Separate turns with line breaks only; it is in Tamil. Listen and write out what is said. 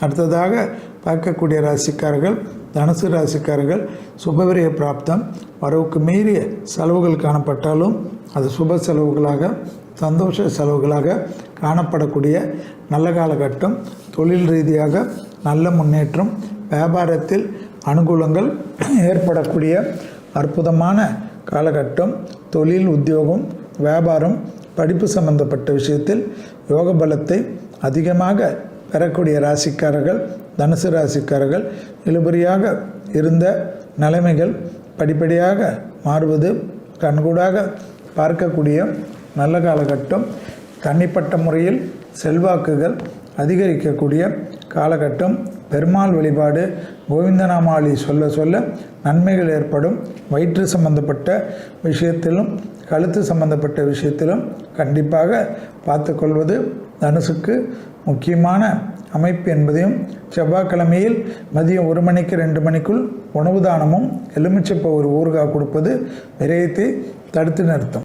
அடுத்ததாக பார்க்கக்கூடிய ராசிக்காரர்கள் தனுசு ராசிக்காரர்கள் சுபவிரய பிராப்தம் வரவுக்கு மீறிய செலவுகள் காணப்பட்டாலும் அது சுப செலவுகளாக சந்தோஷ செலவுகளாக காணப்படக்கூடிய நல்ல காலகட்டம் தொழில் ரீதியாக நல்ல முன்னேற்றம் வியாபாரத்தில் அனுகூலங்கள் ஏற்படக்கூடிய அற்புதமான காலகட்டம் தொழில் உத்தியோகம் வியாபாரம் படிப்பு சம்பந்தப்பட்ட விஷயத்தில் யோக பலத்தை அதிகமாக பெறக்கூடிய ராசிக்காரர்கள் தனுசு ராசிக்காரர்கள் இழுபறியாக இருந்த நிலைமைகள் படிப்படியாக மாறுவது கண்கூடாக பார்க்கக்கூடிய நல்ல காலகட்டம் தனிப்பட்ட முறையில் செல்வாக்குகள் அதிகரிக்கக்கூடிய காலகட்டம் பெருமாள் வழிபாடு கோவிந்தநாமாளி சொல்ல சொல்ல நன்மைகள் ஏற்படும். வயிற்று சம்பந்தப்பட்ட விஷயத்திலும் கழுத்து சம்பந்தப்பட்ட விஷயத்திலும் கண்டிப்பாக பார்த்துக்கொள்வது தனுசுக்கு முக்கியமான அமைப்பு என்பதையும் செவ்வாய்க்கிழமையில் மதியம் ஒரு மணிக்கு ரெண்டு மணிக்குள் உணவு தானமும் எலுமிச்சப்ப ஒரு ஊறுகாய் கொடுப்பது விரயத்தை தடுத்து நிறுத்தும்.